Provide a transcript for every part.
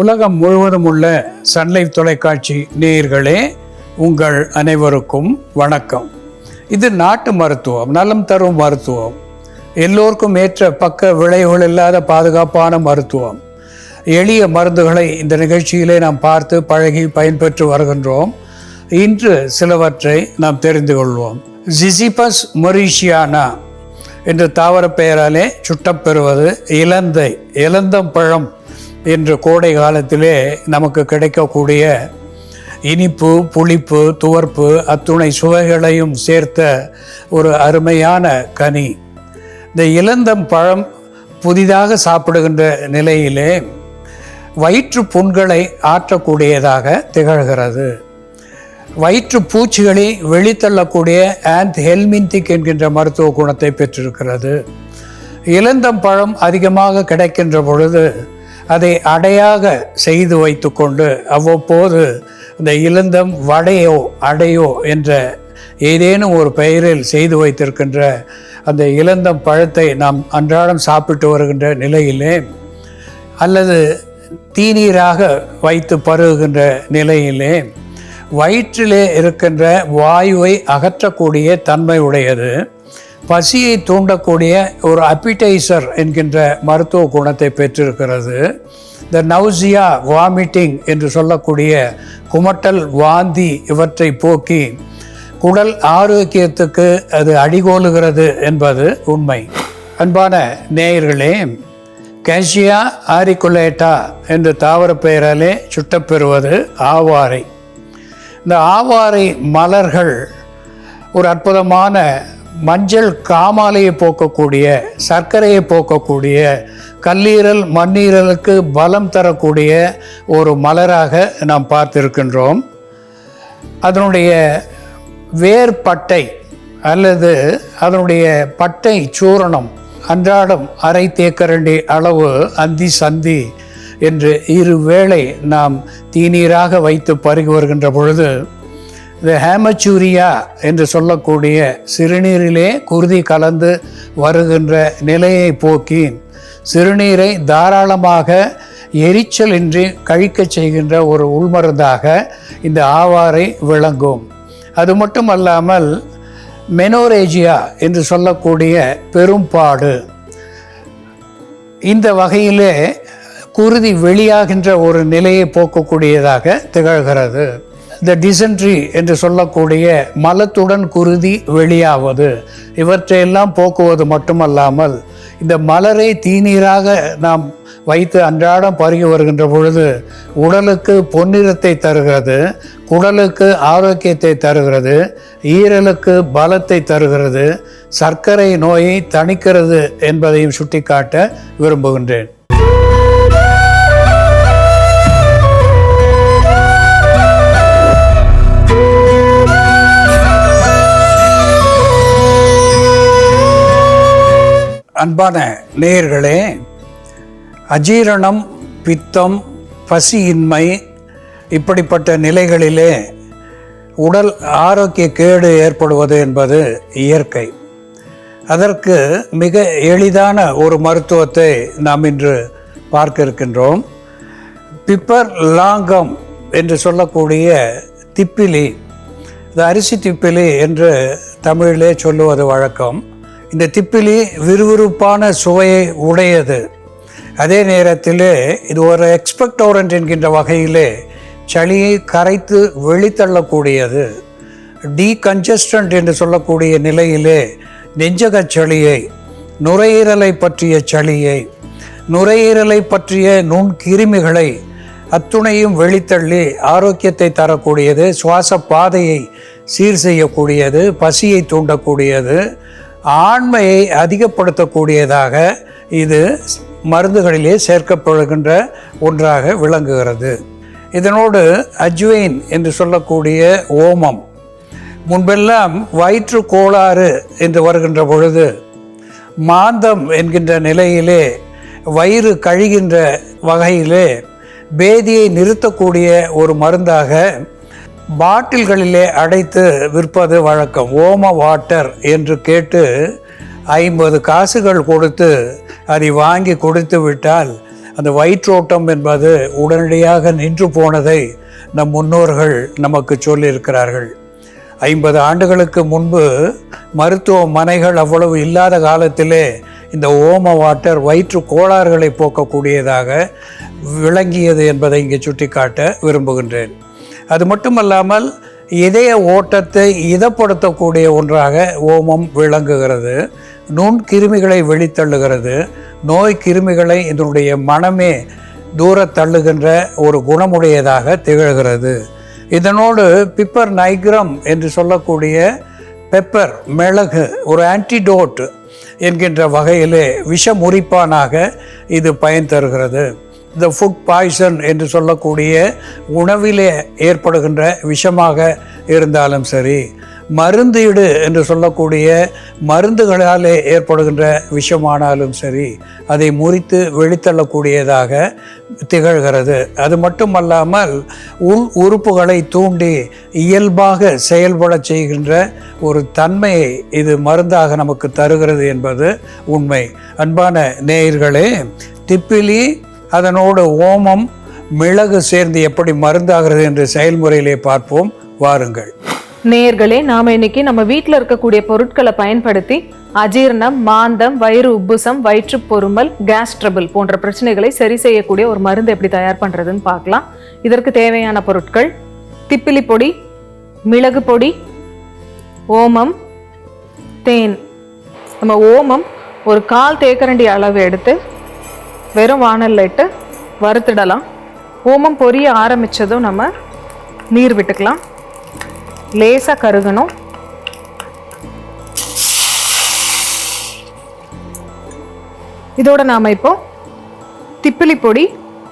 உலகம் முழுவதும் உள்ள சன்லைஃப் தொலைக்காட்சி நேயர்களே உங்கள் அனைவருக்கும் வணக்கம். இது நாட்டு மருத்துவம் நலம் தரும் மருத்துவம். எல்லோருக்கும் ஏற்ற பக்க விளைவுகள் இல்லாத பாதுகாப்பான மருத்துவம். எளிய மருந்துகளை இந்த நிகழ்ச்சியிலே நாம் பார்த்து பழகி பயன்பெற்று வருகின்றோம். இன்று சிலவற்றை நாம் தெரிந்து கொள்வோம். ஜிசிபஸ் மொரிஷியானா என்ற தாவர பெயராலே சுட்டப்பெறுவது இலந்தை இலந்தம்பழம் இன்று கோடை காலத்திலே நமக்கு கிடைக்கக்கூடிய இனிப்பு புளிப்பு துவர்ப்பு அத்துணை சுவைகளையும் சேர்த்த ஒரு அருமையான கனி. இந்த இலந்தம் பழம் புதிதாக சாப்பிடுகின்ற நிலையிலே வயிற்று புண்களை ஆற்றக்கூடியதாக திகழ்கிறது. வயிற்று பூச்சிகளை வெளித்தள்ளக்கூடிய ஆந்த் ஹெல்மின்திக் என்கின்ற மருத்துவ குணத்தை பெற்றிருக்கிறது. இளந்தம் பழம் அதிகமாக கிடைக்கின்ற பொழுது அதை அடையாக செய்து வைத்துக்கொண்டு அவ்வப்போது இந்த இளந்தம் வடையோ அடையோ என்ற ஏதேனும் ஒரு பெயரில் செய்து வைத்திருக்கின்ற அந்த இளந்தம் பழத்தை நாம் அன்றாடம் சாப்பிட்டு வருகின்ற நிலையிலே அல்லது தீநீராக வைத்து பருகுகின்ற நிலையிலே வயிற்றிலே இருக்கின்ற வாயுவை அகற்றக்கூடிய தன்மை உடையது. பசியை தூண்டக்கூடிய ஒரு அப்பிடைசர் என்கின்ற மருத்துவ குணத்தை பெற்றிருக்கிறது. இந்த நௌசியா வாமிட்டிங் என்று சொல்லக்கூடிய குமட்டல் வாந்தி இவற்றை போக்கி குடல் ஆரோக்கியத்துக்கு அது அடிகோலுகிறது என்பது உண்மை. அன்பான நேயர்களே கேஷியா ஆரிகுலேட்டா என்று தாவர பெயராலே சுட்டப்பெறுவது ஆவாரை. இந்த ஆவாரை மலர்கள் ஒரு அற்புதமான மஞ்சள் காமாலையை போக்கக்கூடிய சர்க்கரையை போக்கக்கூடிய கல்லீரல் மண்ணீரலுக்கு பலம் தரக்கூடிய ஒரு மலராக நாம் பார்த்திருக்கின்றோம். அதனுடைய வேர் பட்டை அல்லது அதனுடைய பட்டை சூரணம் அன்றாடம் அரை தேக்கரண்டி அளவு அந்தி சந்தி என்று இரு வேளை நாம் தீநீராக வைத்து பருகி வருகின்ற பொழுது இந்த ஹேமச்சூரியா என்று சொல்லக்கூடிய சிறுநீரிலே குருதி கலந்து வருகின்ற நிலையை போக்கி சிறுநீரை தாராளமாக எரிச்சலின்றி கழிக்கச் செய்கின்ற ஒரு உள்மருந்தாக இந்த ஆவாரை விளங்கும். அது மட்டுமல்லாமல் மெனோரேஜியா என்று சொல்லக்கூடிய பெரும்பாடு. இந்த வகையிலே குருதி வெளியாகின்ற ஒரு நிலையை போக்கக்கூடியதாக திகழ்கிறது. இந்த டிசென்ட்ரி என்று சொல்லக்கூடிய மலத்துடன் குருதி வெளியாவது. இவற்றையெல்லாம் போக்குவது மட்டுமல்லாமல் இந்த மலரை தீநீராக நாம் வைத்து அன்றாடம் பருகி வருகின்ற பொழுது உடலுக்கு பொன்னிறத்தை தருகிறது குடலுக்கு ஆரோக்கியத்தை தருகிறது ஈரலுக்கு பலத்தை தருகிறது சர்க்கரை நோயை தணிக்கிறது என்பதையும் சுட்டிக்காட்ட விரும்புகின்றேன். அன்பான நேயர்களே அஜீரணம் பித்தம் பசியின்மை இப்படிப்பட்ட நிலைகளிலே உடல் ஆரோக்கிய கேடு ஏற்படுவது என்பது இயற்கை. அதற்கு மிக எளிதான ஒரு மருத்துவத்தை நாம் இன்று பார்க்க இருக்கின்றோம் பிப்பர் லாங்கம் என்று சொல்லக்கூடிய திப்பிலி இது அரிசி திப்பிலி என்று தமிழிலே சொல்லுவது வழக்கம். இந்த திப்பிலி விறுவிறுப்பான சுவையை உடையது. அதே நேரத்தில் இது ஒரு எக்ஸ்பெக்டோரண்ட் என்கின்ற வகையிலே சளியை கரைத்து வெளித்தள்ளக்கூடியது. டீகன்ஜஸ்டன்ட் என்று சொல்லக்கூடிய நிலையிலே நெஞ்சகச் சளியை நுரையீரலை பற்றிய சளியை நுரையீரலை பற்றிய நுண்கிருமிகளை அத்துணையும் வெளித்தள்ளி ஆரோக்கியத்தை தரக்கூடியது சுவாச பாதையை சீர் செய்யக்கூடியது பசியை தூண்டக்கூடியது ஆண்மையை அதிகப்படுத்தக்கூடியதாக இது மருந்துகளிலே சேர்க்கப்படுகின்ற ஒன்றாக விளங்குகிறது. இதனோடு அஜ்வைன் என்று சொல்லக்கூடிய ஓமம் முன்பெல்லாம் வயிற்று கோளாறு என்று வருகின்ற பொழுது மாந்தம் என்கின்ற நிலையிலே வயிறு கழிகின்ற வகையிலே பேதியை நிறுத்தக்கூடிய ஒரு மருந்தாக பாட்டில்களிலே அடைத்து விற்பது வழக்கம். ஓம வாட்டர் என்று கேட்டு ஐம்பது காசுகள் கொடுத்து அதை வாங்கி கொடுத்து விட்டால் அந்த வயிற்றோட்டம் என்பது உடனடியாக நின்று போனதை நம் முன்னோர்கள் நமக்கு சொல்லியிருக்கிறார்கள். ஐம்பது ஆண்டுகளுக்கு முன்பு மருத்துவமனைகள் அவ்வளவு இல்லாத காலத்திலே இந்த ஓம வாட்டர் வயிற்று கோளாறுகளை போக்கக்கூடியதாக விளங்கியது என்பதை இங்கே சுட்டிக்காட்ட விரும்புகின்றேன். அது மட்டுமல்லாமல் இதய ஓட்டத்தை இதப்படுத்தக்கூடிய ஒன்றாக ஓமம் விளங்குகிறது. நுண் கிருமிகளை வெளித்தள்ளுகிறது. நோய் கிருமிகளை இதனுடைய மனமே தூர தள்ளுகின்ற ஒரு குணமுடையதாக திகழ்கிறது. இதனோடு பிப்பர் நைக்ரம் என்று சொல்லக்கூடிய பெப்பர் மிளகு ஒரு ஆன்டிடோட் என்கின்ற வகையிலே விஷமுறிப்பானாக இது பயன் தருகிறது. இந்த ஃபுட் பாய்சன் என்று சொல்லக்கூடிய உணவிலே ஏற்படுகின்ற விஷமாக இருந்தாலும் சரி மருந்தீடு என்று சொல்லக்கூடிய மருந்துகளாலே ஏற்படுகின்ற விஷமானாலும் சரி அதை முறித்து வெளித்தள்ளக்கூடியதாக திகழ்கிறது. அது மட்டுமல்லாமல் உள் உறுப்புகளை தூண்டி இயல்பாக செயல்படச் செய்கின்ற ஒரு தன்மையை இது மருந்தாக நமக்கு தருகிறது என்பது உண்மை. அன்பான நேயர்களே திப்பிலி அதனோடு ஓமம் மிளகு சேர்ந்து எப்படி மருந்தாகிறது என்று செயல்முறையிலே பார்ப்போம். வாருங்கள். நேர்களே நாம் இன்னைக்கு நம்ம வீட்டில் இருக்கக்கூடிய பொருட்களை பயன்படுத்தி அஜீரணம் மாந்தம் வயிறு உப்புசம் வயிற்று பொருமல் கேஸ் ட்ரபிள் போன்ற பிரச்சனைகளை சரி செய்யக்கூடிய ஒரு மருந்து எப்படி தயார் பண்றதுன்னு பார்க்கலாம். இதற்கு தேவையான பொருட்கள் திப்பிலி பொடி மிளகு பொடி ஓமம் தேன். நம்ம ஓமம் ஒரு கால் தேக்கரண்டி அளவு எடுத்து வெறும் வானல்ல இட்டு வறுத்துடலாம். ஓமம் பொரிய ஆரம்பித்ததும் நம்ம நீர் விட்டுக்கலாம். லேசாக கருகணும். இதோட நாம் இப்போ திப்பிலி பொடி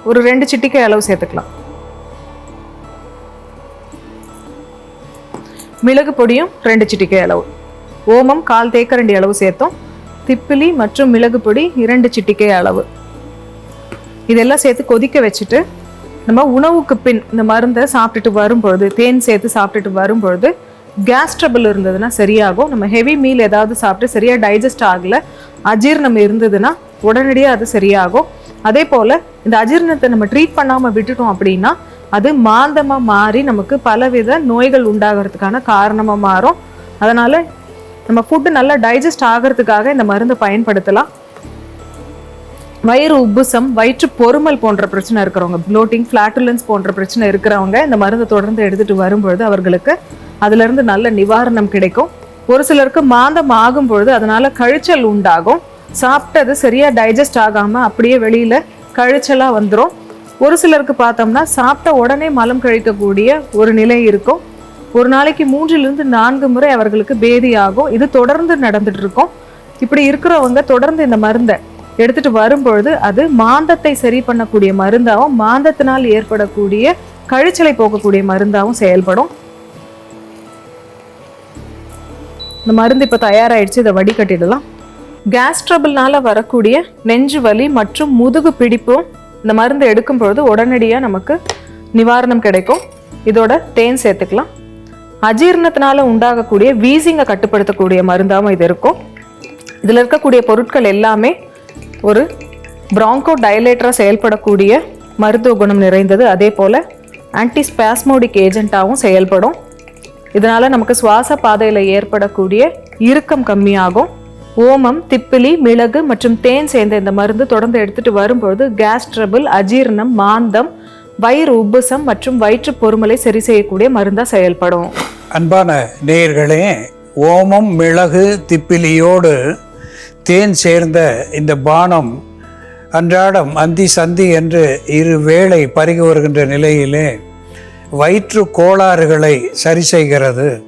ஒரு ரெண்டு சிட்டிக்கை அளவு சேர்த்துக்கலாம். மிளகு பொடியும் ரெண்டு சிட்டிக்கை அளவு. ஓமம் கால் தேக்கரண்டி அளவு சேர்த்தோம். திப்பிலி மற்றும் மிளகு பொடி இரண்டு சிட்டிக்கை அளவு. இதெல்லாம் சேர்த்து கொதிக்க வச்சுட்டு நம்ம உணவுக்கு பின் இந்த மருந்தை சாப்பிட்டுட்டு வரும்பொழுது தேன் சேர்த்து சாப்பிட்டுட்டு வரும்பொழுது கேஸ் ட்ரபிள் இருந்ததுன்னா சரியாகும். நம்ம ஹெவி மீல் ஏதாவது சாப்பிட்டு சரியாக டைஜஸ்ட் ஆகல அஜீரணம் இருந்ததுன்னா உடனடியாக அது சரியாகும். அதே போல் இந்த அஜீரணத்தை நம்ம ட்ரீட் பண்ணாமல் விட்டுட்டோம் அப்படின்னா அது மாந்தமாக மாறி நமக்கு பலவித நோய்கள் உண்டாகிறதுக்கான காரணமாக மாறும். அதனால் நம்ம ஃபுட்டு நல்லா டைஜஸ்ட் ஆகிறதுக்காக இந்த மருந்தை பயன்படுத்தலாம். வயிறு உப்புசம் வயிற்று பொறுமல் போன்ற பிரச்சனை இருக்கிறவங்க ப்ளோட்டிங் ஃப்ளாட்டுலன்ஸ் போன்ற பிரச்சனை இருக்கிறவங்க இந்த மருந்தை தொடர்ந்து எடுத்துட்டு வரும்பொழுது அவர்களுக்கு அதுலேருந்து நல்ல நிவாரணம் கிடைக்கும். ஒரு சிலருக்கு மாந்தம் ஆகும் பொழுது அதனால கழிச்சல் உண்டாகும். சாப்பிட்டது சரியாக டைஜஸ்ட் ஆகாமல் அப்படியே வெளியில் கழிச்சலாக வந்துடும் ஒரு சிலருக்கு பார்த்தோம்னா சாப்பிட்ட உடனே மலம் கழிக்கக்கூடிய ஒரு நிலை இருக்கும். ஒரு நாளைக்கு மூன்றிலிருந்து நான்கு முறை அவர்களுக்கு பேதி ஆகும். இது தொடர்ந்து நடந்துட்டு இருக்கும். இப்படி இருக்கிறவங்க தொடர்ந்து இந்த மருந்தை எடுத்துட்டு வரும்பொழுது அது மாந்தத்தை சரி பண்ணக்கூடிய மருந்தாகவும் மாந்தத்தினால் ஏற்படக்கூடிய கழிச்சலை போக்கக்கூடிய மருந்தாகவும் செயல்படும். இந்த மருந்து இப்போ தயாராயிடுச்சு இதை வடிகட்டிடலாம். கேஸ் ட்ரபிள்னால வரக்கூடிய நெஞ்சு வலி மற்றும் முதுகு பிடிப்பும் இந்த மருந்து எடுக்கும் பொழுது உடனடியாக நமக்கு நிவாரணம் கிடைக்கும். இதோட தேன் சேர்த்துக்கலாம். அஜீரணத்தினால உண்டாகக்கூடிய வீசிங்கை கட்டுப்படுத்தக்கூடிய மருந்தாகவும் இது இருக்கும். இதில் இருக்கக்கூடிய பொருட்கள் எல்லாமே ஒரு பிராங்கோ டயலேட்டராக செயல்படக்கூடிய மருத்துவ குணம் நிறைந்தது. அதே போல் ஆன்டிஸ்பாஸ்மோடிக் ஏஜென்ட்டாகவும் செயல்படும். இதனால் நமக்கு சுவாச பாதையில் ஏற்படக்கூடிய இறுக்கம் கம்மியாகும். ஓமம் திப்பிலி மிளகு மற்றும் தேன் சேர்ந்த இந்த மருந்து தொடர்ந்து எடுத்துகிட்டு வரும்பொழுது கேஸ் ட்ரபிள் அஜீரணம் மாந்தம் வயிறு உப்புசம் மற்றும் வயிற்று பொறுமலை சரி செய்யக்கூடிய மருந்தாக செயல்படும். அன்பான நேயர்களே ஓமம் மிளகு திப்பிலியோடு தேன் சேர்ந்த இந்த பானம் அன்றாடம் அந்தி சந்தி என்று இரு வேளை பருகி வருகின்ற நிலையிலே வயிற்று கோளாறுகளை சரி செய்கிறது.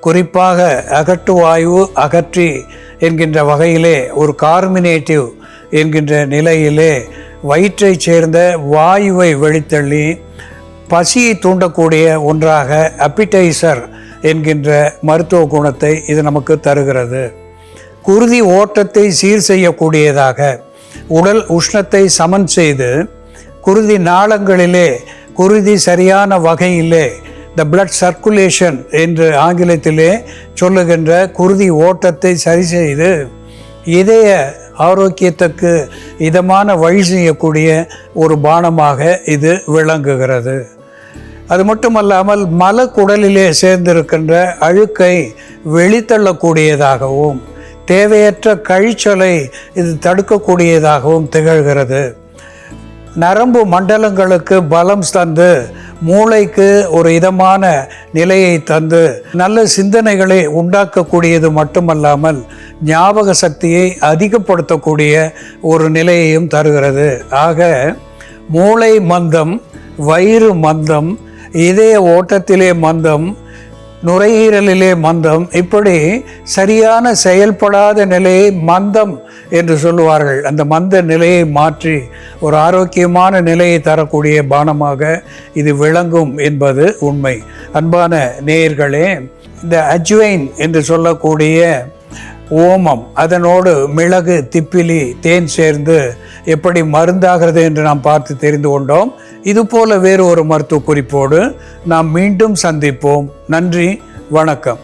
குறிப்பாக அகட்டு வாயு அகற்றி என்கின்ற வகையிலே ஒரு கார்மினேட்டிவ் என்கின்ற நிலையிலே வயிற்றைச் சேர்ந்த வாயுவை வெளித்தள்ளி பசியை தூண்டக்கூடிய ஒன்றாக அப்பிடைசர் என்கின்ற மருத்துவ குணத்தை இது நமக்கு தருகிறது. குருதி ஓட்டத்தை சீர் செய்யக்கூடியதாக உடல் உஷ்ணத்தை சமன் செய்து குருதி நாளங்களிலே குருதி சரியான வகையிலே த பிளட் சர்க்குலேஷன் என்று ஆங்கிலத்திலே சொல்லுகின்ற குருதி ஓட்டத்தை சரி செய்து இதய ஆரோக்கியத்துக்கு இதமான வழி செய்யக்கூடிய ஒரு பானமாக இது விளங்குகிறது. அது மட்டுமல்லாமல் மலக்குடலிலே சேர்ந்திருக்கின்ற அழுக்கை வெளித்தள்ளக்கூடியதாகவும் தேவையற்ற கழிச்சலை இது தடுக்கக்கூடியதாகவும் திகழ்கிறது. நரம்பு மண்டலங்களுக்கு பலம் தந்து மூளைக்கு ஒரு இதமான நிலையை தந்து நல்ல சிந்தனைகளை உண்டாக்கக்கூடியது மட்டுமல்லாமல் ஞாபக சக்தியை அதிகப்படுத்தக்கூடிய ஒரு நிலையையும் தருகிறது. ஆக மூளை மந்தம் வயிறு மந்தம் இதய ஓட்டத்திலே மந்தம் நுரையீரலிலே மந்தம். இப்படி சரியான செயல்படாத நிலையை மந்தம் என்று சொல்லுவார்கள். அந்த மந்த நிலையை மாற்றி ஒரு ஆரோக்கியமான நிலையை தரக்கூடிய பானமாக இது விளங்கும் என்பது உண்மை. அன்பான நேயர்களே இந்த அஜ்வைன் என்று சொல்லக்கூடிய ஓமம் அதனோடு மிளகு திப்பிலி தேன் சேர்ந்து எப்படி மருந்தாகிறது என்று நாம் பார்த்து தெரிந்து கொண்டோம். இதுபோல வேறு ஒரு மருத்துவ குறிப்போடு நாம் மீண்டும் சந்திப்போம். நன்றி வணக்கம்.